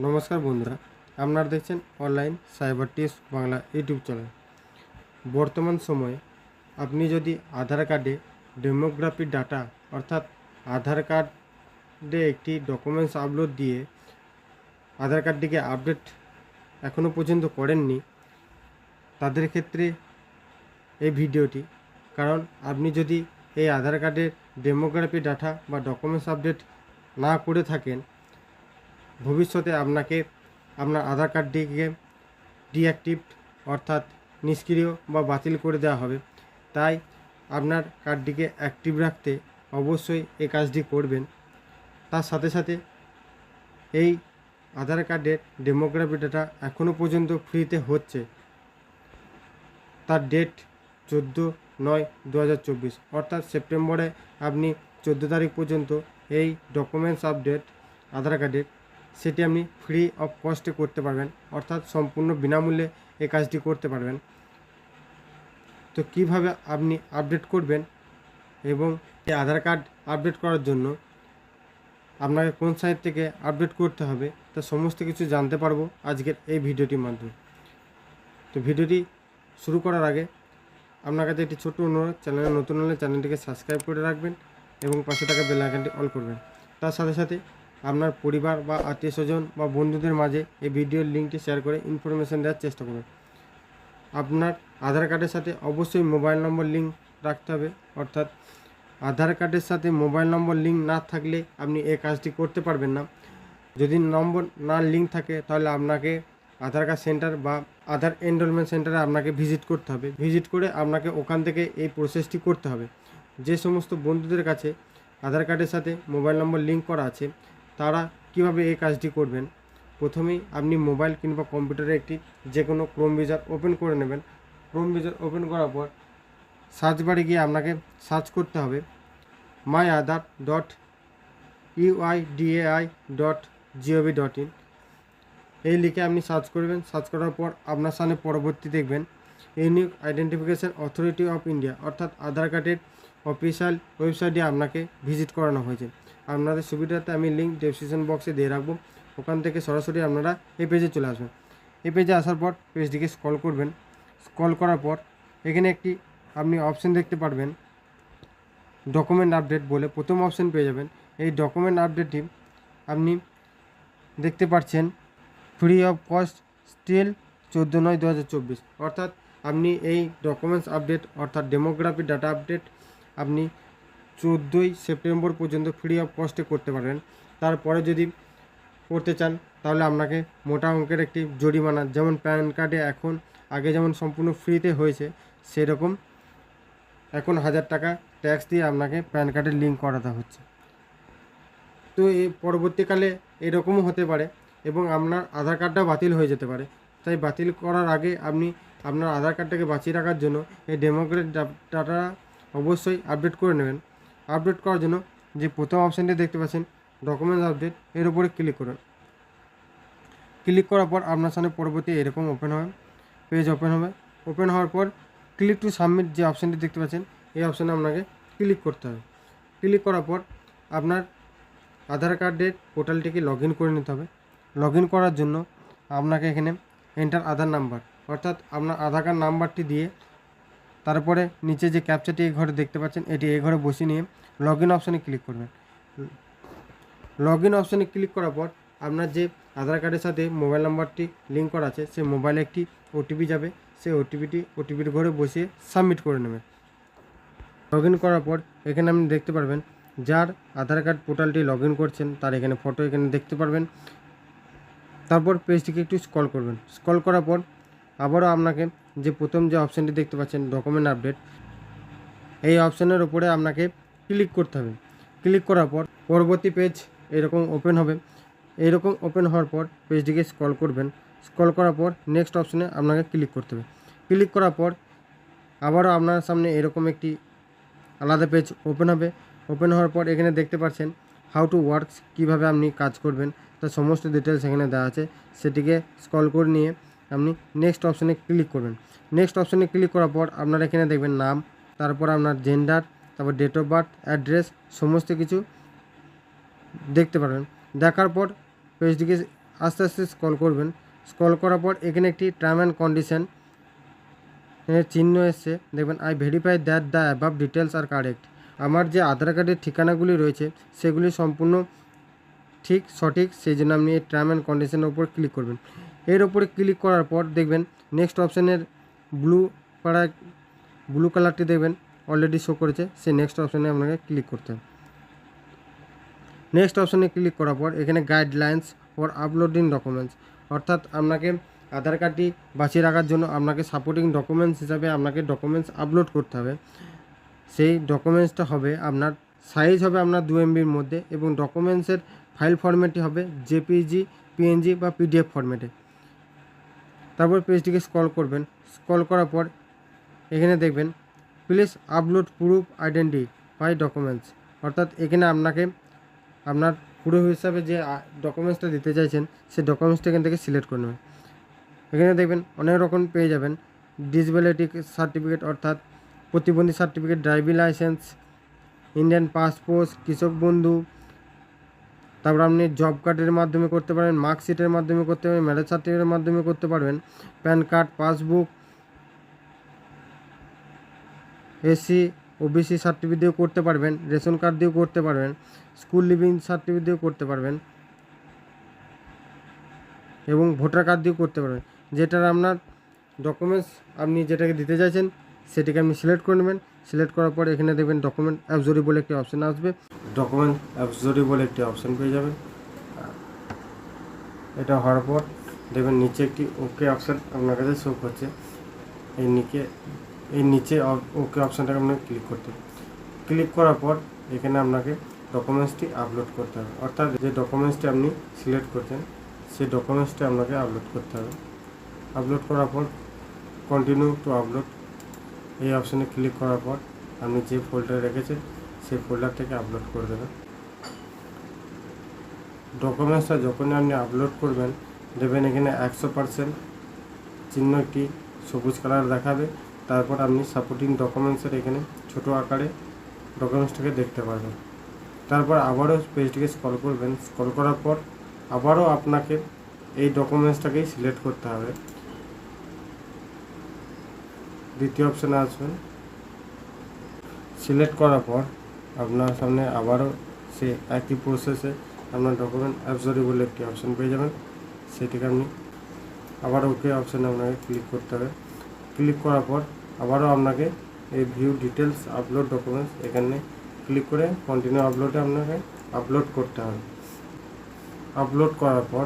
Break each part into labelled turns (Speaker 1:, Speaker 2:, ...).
Speaker 1: নমস্কার বন্ধুরা, আপনারা দেখছেন online cyber tips Bangla YouTube channel. বর্তমান সময়ে আপনি যদি আধার কার্ডে ডেমোগ্রাফি ডাটা, অর্থাৎ আধার কার্ডে একটি ডকুমেন্টস আপলোড দিয়ে আধার কার্ডটিকে আপডেট এখনও পর্যন্ত করেননি, তাদের ক্ষেত্রে এই ভিডিওটি, কারণ আপনি যদি এই আধার কার্ডের ডেমোগ্রাফি ডাটা বা ডকুমেন্টস আপডেট না করে থাকেন ভবিষ্যতে আপনাকে আপনার আধার কার্ডটিকে ডিঅ্যাক্টিভ অর্থাৎ নিষ্ক্রিয় বা বাতিল করে দেওয়া হবে। তাই আপনার কার্ডটিকে অ্যাক্টিভ রাখতে অবশ্যই এই কাজটি করবেন। তার সাথে সাথে এই আধার কার্ডের ডেমোগ্রাফি ডাটা এখনও পর্যন্ত ফ্রিতে হচ্ছে। তার ডেট চোদ্দ নয় দু অর্থাৎ সেপ্টেম্বরে আপনি চোদ্দ তারিখ পর্যন্ত এই ডকুমেন্টস আপডেট আধার কার্ডের সেটি আপনি ফ্রি অফ কস্টে করতে পারবেন, অর্থাৎ সম্পূর্ণ বিনামূল্যে এই কাজটি করতে পারবেন। তো কীভাবে আপনি আপডেট করবেন এবং এই আধার কার্ড আপডেট করার জন্য আপনাকে কোন সাইট থেকে আপডেট করতে হবে, তা সমস্ত কিছু জানতে পারব আজকের এই ভিডিওটির মাধ্যমে। তো ভিডিওটি শুরু করার আগে আপনার কাছে একটি ছোট্ট অনুরোধ, চ্যানেলে নতুন হলে চ্যানেলটিকে সাবস্ক্রাইব করে রাখবেন এবং পাশে থাকা বেল আইকনটি অল করবেন। তার সাথে সাথে আপনার পরিবার বা আত্মীয় স্বজন বা বন্ধুদের মাঝে এই ভিডিওর লিঙ্কটি শেয়ার করে ইনফরমেশান দেওয়ার চেষ্টা করবেন আপনার আধার কার্ডের সাথে অবশ্যই মোবাইল নম্বর লিঙ্ক রাখতে হবে, অর্থাৎ আধার কার্ডের সাথে মোবাইল নম্বর লিঙ্ক না থাকলে আপনি এই কাজটি করতে পারবেন না। যদি নম্বর না লিঙ্ক থাকে তাহলে আপনাকে আধার কার্ড সেন্টার বা আধার এনরোলমেন্ট সেন্টারে আপনাকে ভিজিট করতে হবে। ভিজিট করে আপনাকে ওখান থেকে এই প্রসেসটি করতে হবে। যে সমস্ত বন্ধুদের কাছে আধার কার্ডের সাথে মোবাইল নম্বর লিঙ্ক করা আছে তারা কীভাবে এই কাজটি করবেন? প্রথমেই আপনি মোবাইল কিংবা কম্পিউটারে একটি যে কোনো ক্রোম ব্রাউজার ওপেন করে নেবেন। ক্রোম ব্রাউজার ওপেন করার পর সার্চ বারে গিয়ে আপনাকে সার্চ করতে হবে my Aadhaar dot UIDAI dot GOV dot in এই লিখে আপনি সার্চ করবেন। সার্চ করার পর আপনার সামনে পরবর্তী দেখবেন unique identification authority of India অর্থাৎ আধার কার্ডের অফিসিয়াল ওয়েবসাইটে আপনাকে ভিজিট করানো হয়েছে। আপনাদের সুবিধাতে আমি লিঙ্ক ডেসক্রিপশন বক্সে দিয়ে রাখব। ওখান থেকে সরাসরি আপনারা এই পেজে চলে আসবেন। এই পেজে আসার পর পেজটিকে স্ক্রল করবেন। স্ক্রল করার পর এখানে একটি আপনি অপশন দেখতে পারবেন। ডকুমেন্ট আপডেট বলে প্রথম অপশন পেয়ে যাবেন। এই ডকুমেন্ট আপডেটটি আপনি দেখতে পাচ্ছেন ফ্রি অফ কস্ট স্টিল চোদ্দ নয় দু অর্থাৎ আপনি এই ডকুমেন্টস আপডেট অর্থাৎ ডেমোগ্রাফি ডাটা আপডেট আপনি চোদ্দোই সেপ্টেম্বর পর্যন্ত ফ্রি অফ কস্টে করতে পারবেন। তারপরে যদি করতে চান, তাহলে আপনাকে মোটা অঙ্কের একটি জরিমানা, যেমন প্যান কার্ডে এখন, আগে যেমন সম্পূর্ণ ফ্রিতে হয়েছে, সেরকম এখন হাজার টাকা ট্যাক্স দিয়ে আপনাকে প্যান কার্ডের লিঙ্ক করাতে হচ্ছে। তো এই পরবর্তীকালে এরকমও হতে পারে এবং আপনার আধার কার্ডটা বাতিল হয়ে যেতে পারে। তাই বাতিল করার আগে আপনি আপনার আধার কার্ডটাকে বাঁচিয়ে রাখার জন্য এই ডেমোক্রেট ডাটা অবশ্যই আপডেট করে নেবেন। আপডেট করার জন্য যে প্রথম অপশানটি দেখতে পাচ্ছেন ডকুমেন্টস আপডেট এর উপরে ক্লিক করুন। ক্লিক করার পর আপনার সামনে পরবর্তী এরকম ওপেন হবে পেজ ওপেন হবে। ওপেন হওয়ার পর ক্লিক টু সাবমিট যে অপশানটি দেখতে পাচ্ছেন, এই অপশানে আপনাকে ক্লিক করতে হবে। ক্লিক করার পর আপনার আধার কার্ডের পোর্টালটিকে লগ করে নিতে হবে। লগ করার জন্য আপনাকে এখানে এন্টার আধার নাম্বার অর্থাৎ আপনার আধার কার্ড নাম্বারটি দিয়ে তারপরে নিচে যে ক্যাপচারটি এই ঘরে দেখতে পাচ্ছেন, এটি এই ঘরে বসিয়ে নিয়ে লগ ইন অপশানে ক্লিক করবেন। লগ ইন অপশানে ক্লিক করার পর আপনার যে আধার কার্ডের সাথে মোবাইল নাম্বারটি লিঙ্ক করা আছে, সেই মোবাইলে একটি ওটিপি যাবে। সেই ওটিপিটি ওটিপির ঘরে বসিয়ে সাবমিট করে নেবেন। লগ ইন করার পর এখানে আপনি দেখতে পারবেন, যার আধার কার্ড পোর্টালটি লগ ইন করছেন, তার এখানে ফটো এখানে দেখতে পারবেন। তারপর পেজটিকে একটু স্ক্রল করবেন। স্ক্রল করার পর আবারও আপনাকে যে প্রথম যে অপশানটি দেখতে পাচ্ছেন ডকুমেন্ট আপডেট এই অপশানের উপরে আপনাকে ক্লিক করতে হবে। ক্লিক করার পর পরবর্তী পেজ এরকম ওপেন হবে। এইরকম ওপেন হওয়ার পর পেজটিকে স্ক্রল করবেন। স্ক্রল করার পর নেক্সট অপশানে আপনাকে ক্লিক করতে হবে। ক্লিক করার পর আবারও আপনার সামনে এরকম একটি আলাদা পেজ ওপেন হবে। ওপেন হওয়ার পর এখানে দেখতে পাচ্ছেন হাউ টু ওয়ার্কস কীভাবে আপনি কাজ করবেন, তার সমস্ত ডিটেলস এখানে দেওয়া আছে। সেটিকে স্ক্রল করে নিয়ে আপনি নেক্সট অপশানে ক্লিক করবেন। নেক্সট অপশানে ক্লিক করার পর আপনারা এখানে দেখবেন নাম, তারপর আপনার জেন্ডার তারপর ডেট অফ বার্থ অ্যাড্রেস সমস্ত কিছু দেখতে পারবেন। দেখার পর পেজটিকে আস্তে আস্তে স্ক্রল করবেন। স্ক্রল করার পর এখানে একটি টার্ম অ্যান্ড কন্ডিশন চিহ্ন এসছে। দেখবেন I verify that the above details are correct আমার যে আধার কার্ডের ঠিকানাগুলি রয়েছে, সেগুলি সম্পূর্ণ ঠিক, সঠিক, সেই জন্য আপনি এই টার্ম অ্যান্ড কন্ডিশনের উপর ক্লিক করবেন। এর উপরে ক্লিক করার পর দেখবেন নেক্সট অপশানের ব্লু পাড়া ব্লু কালারটি দেখবেন। অলরেডি শো করেছে সেই নেক্সট অপশানে আপনাকে ক্লিক করতে হবে। নেক্সট অপশানে ক্লিক করার পর এখানে গাইডলাইন্স ফর আপলোডিং ডকুমেন্টস অর্থাৎ আপনাকে আধার কার্ডটি বাঁচিয়ে রাখার জন্য আপনাকে সাপোর্টিং ডকুমেন্টস হিসাবে আপনাকে ডকুমেন্টস আপলোড করতে হবে। সেই ডকুমেন্টসটা হবে আপনার সাইজ হবে আপনার দু এমবির মধ্যে এবং ডকুমেন্টসের ফাইল ফরম্যাটটি হবে জেপিজি পিএনজি বা পিডিএফ ফরম্যাটে তারপর পেজটিকে স্ক্রল করবেন স্ক্রল করার পর এখানে দেখবেন please upload proof identify documents অর্থাৎ এখানে আপনাকে, আপনার পুরো হিসাবে যে ডকুমেন্টসটা দিতে চাইছেন সেই ডকুমেন্টসটা এখান থেকে সিলেক্ট করে নেবেন। এখানে দেখবেন অনেক রকম পেয়ে যাবেন। ডিসবিলিটি সার্টিফিকেট অর্থাৎ প্রতিবন্ধী certificate driving licence Indian passport Krishak Bandhu, তারপর আপনি জব কার্ডের মাধ্যমে করতে পারেন মার্কশিটের মাধ্যমে করতে পারেন ম্যারেজ সার্টিফিকেটের মাধ্যমে করতে পারবেন PAN card passbook SC OBC certificate দিয়েও করতে পারবেন, রেশন কার্ড দিয়েও করতে পারবেন স্কুল লিভিং সার্টিফিকেট দিয়েও করতে পারবেন, এবং ভোটার কার্ড দিয়েও করতে পারবেন। যেটার আপনার ডকুমেন্টস আপনি যেটাকে দিতে চাইছেন, সেটাকে আপনি সিলেক্ট করে নেবেন। সিলেক্ট করার পর এখানে দেখবেন ডকুমেন্ট অ্যাবজরি বলে একটি অপশান আসবে। ডকুমেন্ট অ্যাবজরি বলে একটি অপশান পেয়ে যাবেন। এটা হওয়ার পর দেখবেন নিচে একটি ওকে অপশান আপনার কাছে শো করছে। এই নিচে এই নিচে ওকে অপশানটাকে আপনাকে ক্লিক করতে হবে। ক্লিক করার পর এখানে আপনাকে ডকুমেন্টসটি আপলোড করতে হবে। অর্থাৎ যে ডকুমেন্টসটি আপনি সিলেক্ট করছেন, সেই ডকুমেন্টসটি আপনাকে আপলোড করতে হবে। আপলোড করার পর কন্টিনিউ টু আপলোড এই অপশানে ক্লিক করার পর আপনি যে ফোল্ডারে রেখেছেন, সেই ফোল্ডার থেকে আপলোড করে দেবেন। ডকুমেন্টসটা যখনই আপনি আপলোড করবেন, দেবেন এখানে একশো পারসেন্ট চিহ্ন একটি সবুজ কালার দেখাবে। তারপর আপনি সাপোর্টিং ডকুমেন্টসের এখানে ছোট আকারে ডকুমেন্টসটাকে দেখতে পারবেন। তারপর আবারও পেজটিকে স্ক্রল করবেন। স্ক্রল করার পর আবারও আপনাকে এই ডকুমেন্টসটাকেই সিলেক্ট করতে হবে। দ্বিতীয় অপশানে আসবেন সিলেক্ট করার পর আপনার সামনে আবারও সে একই প্রসেসে আপনার ডকুমেন্ট অ্যাবজরি বলে একটি অপশান পেয়ে যাবেন। সেটিকে আপনি আবার ওকে অপশানে আপনাকে ক্লিক করতে হবে। ক্লিক করার পর আবারও আপনাকে এই ভিউ ডিটেলস আপলোড ডকুমেন্টস এখানে ক্লিক করে কন্টিনিউ আপলোডে আপনাকে আপলোড করতে হবে। আপলোড করার পর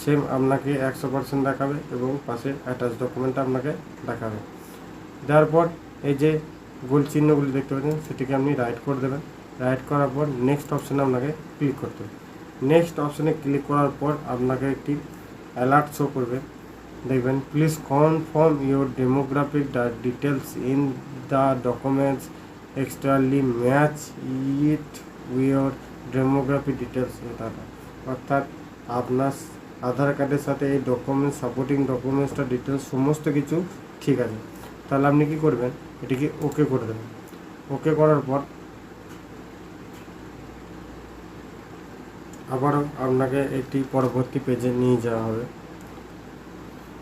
Speaker 1: সেম আপনাকে একশো পার্সেন্ট দেখাবে এবং পাশে অ্যাটাচ ডকুমেন্ট আপনাকে দেখাবে। দেওয়ার পর এই যে গোল চিহ্নগুলি দেখতে পাচ্ছেন, সেটিকে আপনি রাইট করে দেবেন। রাইট করার পর নেক্সট অপশানে আপনাকে ক্লিক করতে হবে। নেক্সট অপশানে ক্লিক করার পর আপনাকে একটি অ্যালার্ট শো করবে। দেখবেন please confirm your demographic details in the documents exactly match it with your demography details এটা অর্থাৎ আপনার আধার কার্ডের সাথে এই ডকুমেন্টস সাপোর্টিং ডকুমেন্টসটা ডিটেলস সমস্ত কিছু ঠিক আছে। তাহলে আপনি কি করবেন? এটিকে ওকে করে দেবেন। ওকে করার পর আবারও আপনাকে একটি পরবর্তী পেজে নিয়ে যাওয়া হবে।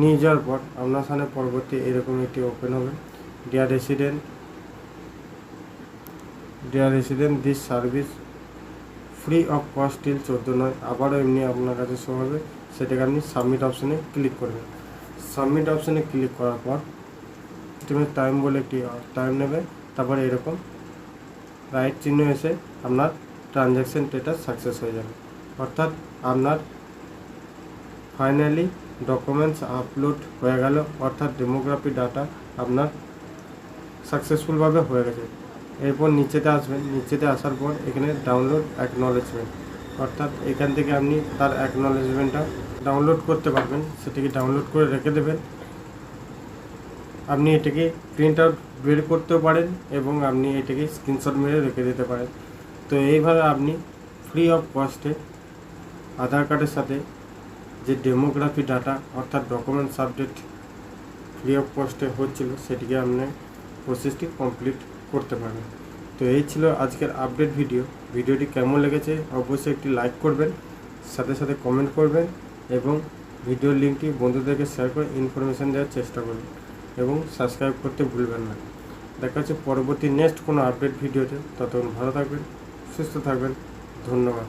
Speaker 1: নিয়ে যাওয়ার পর আপনার সামনে পরবর্তী এরকম একটি ওপেন হবে। Dear resident dear resident this service free of cost till চোদ্দ নয়। আবারও এমনি আপনার কাছে শো হবে। সেটাকে আপনি সাবমিট অপশানে ক্লিক করবেন। সাবমিট অপশানে ক্লিক করার পর তুমি টাইম বলে একটি টাইম নেবে। তারপরে এরকম রাইট চিহ্ন এসে আপনার ট্রানজ্যাকশন ডেটা সাকসেস হয়ে যাবে। অর্থাৎ আপনার ফাইনালি ডকুমেন্টস আপলোড হয়ে গেল, অর্থাৎ ডেমোগ্রাফি ডাটা আপনার সাকসেসফুলভাবে হয়ে গেছে। এরপর নিচেতে আসবেন, নিচেতে আসার পর এখানে ডাউনলোড অ্যাকনলেজমেন্ট অর্থাৎ এখান থেকে আপনি তার অ্যাকনলেজমেন্টটা ডাউনলোড করতে পারবেন, সেটিকে ডাউনলোড করে রেখে দেবেন। আপনি এটাকে প্রিন্ট আউট বের করতেও পারেন এবং আপনি এটাকে স্ক্রিনশট মেরে রেখে দিতে পারেন। তো এইভাবে আপনি ফ্রি অফ কস্টে আধার কার্ডের সাথে যে ডেমোগ্রাফি ডাটা অর্থাৎ ডকুমেন্টস আপডেট ফ্রি অফ কস্টে হচ্ছিল, সেটিকে আপনি প্রসেসটি কমপ্লিট করতে পারবেন। তো এই ছিল আজকের আপডেট ভিডিও ভিডিওটি কেমন লেগেছে অবশ্যই একটি লাইক করবেন, সাথে সাথে কমেন্ট করবেন এবং ভিডিওর লিঙ্কটি বন্ধুদেরকে শেয়ার করে ইনফরমেশান দেওয়ার চেষ্টা করবেন এবং সাবস্ক্রাইব করতে ভুলবেন না। দেখা হচ্ছে পরবর্তী নেক্সট কোনো আপডেট ভিডিওতে ততক্ষণ ভালো থাকবেন, সুস্থ থাকবেন। ধন্যবাদ।